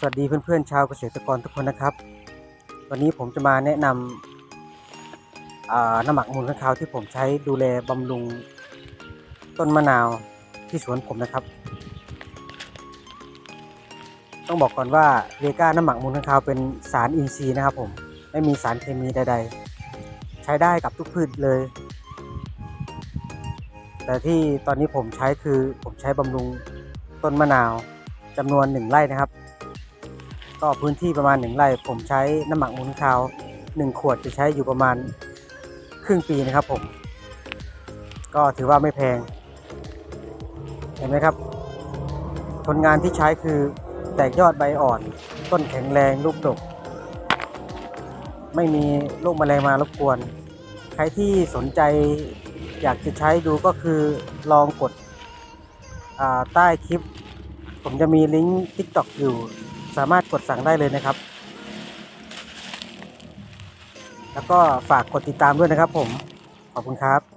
สวัสดีเพื่อนๆชาวเกษตรกรทุกคนนะครับ วันนี้ผมจะมาแนะนำน้ำหมักมูลค้างคาวที่ผมใช้ดูแลบำรุงต้นมะนาวที่สวนผมนะครับ ต้องบอกก่อนว่าเวก้าน้ำหมักมูลค้างคาวเป็นสารอินทรีย์นะครับผมไม่มีสารเคมีใด ๆ ใช้ได้กับทุกพืชเลย แต่ที่ตอนนี้ผมใช้คือผมใช้บำรุงต้นมะนาวจำนวนหนึ่งไร่นะครับ ก็พื้นที่ประมาณหนึ่งไร่ผมใช้น้ำหมักมูลคาวหนึ่งขวดจะใช้อยู่ประมาณครึ่งปีนะครับผม ก็ถือว่าไม่แพง เห็นไหมครับ ผลงานที่ใช้คือแตกยอดใบอ่อน ต้นแข็งแรงลูกดก ไม่มีโรคแมลงมารบกวน ใครที่สนใจอยากจะใช้ดูก็คือลองกดใต้คลิป ผมจะมีลิงก์ TikTok อยู่ สามารถกดสั่งได้เลยนะครับ แล้วก็ฝากกดติดตามด้วยนะครับผม ขอบคุณครับ